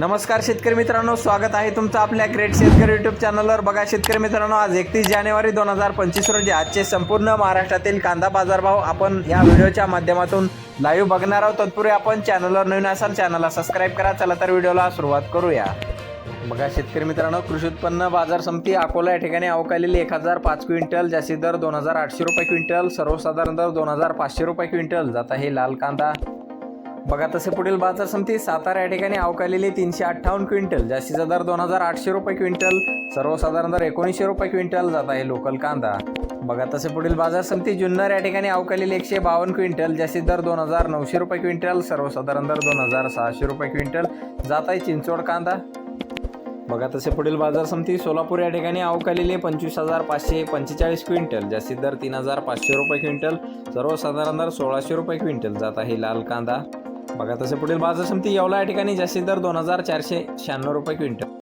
नमस्कार शेतकरी मित्रांनो स्वागत आहे तुमचं आपल्या ग्रेट शेतकरी युट्यूब चॅनलवर बघा शेतकरी मित्रांनो आज एकतीस जानेवारी दोन हजार पंचवीस रोजी आजचे संपूर्ण महाराष्ट्रातील कांदा बाजारभाव आपण या व्हिडिओच्या माध्यमातून लाईव्ह बघणार आहोत. तत्पूर्वी आपण चॅनलवर नवीन असाल चॅनलला सबस्क्राईब करा. चला तर व्हिडिओला सुरुवात करूया. बघा शेतकरी मित्रांनो कृषी उत्पन्न बाजार समिती अकोला या ठिकाणी अवकालेली एक हजार पाच क्विंटल जास्तीत दर दोन हजार आठशे रुपये क्विंटल सर्वसाधारण दर दोन हजार पाचशे रुपये क्विंटल. जात आहे लाल कांदा. बघा तसे पुढील बाजार समिती सातारा या ठिकाणी अवकालेली तीनशे अठ्ठावन्न क्विंटल जास्तीचा दर दोन हजार आठशे रुपये क्विंटल सर्वसाधारण दर एकोणीसशे रुपये क्विंटल जात आहे लोकल कांदा. बघा तसे पुढील बाजार समिती जुन्नर या ठिकाणी अवकालेली एकशे बावन्न क्विंटल जास्तीत दर दोन हजार नऊशे रुपये क्विंटल सर्वसाधारण दर दोन हजार सहाशे रुपये क्विंटल जात आहे चिंचवड कांदा. बघा तसे पुढील बाजार समिती सोलापूर या ठिकाणी अवकालेले पंचवीस हजार पाचशे पंचेचाळीस क्विंटल जास्तीत दर तीन हजार पाचशे रुपये क्विंटल सर्वसाधारण दर सोळाशे रुपये क्विंटल जात आहे लाल कांदा. बघा तसे पुढील बाजार समिती येवला या ठिकाणी जास्तीत दर दोन हजार चारशे शहाण्णव रुपये क्विंटल.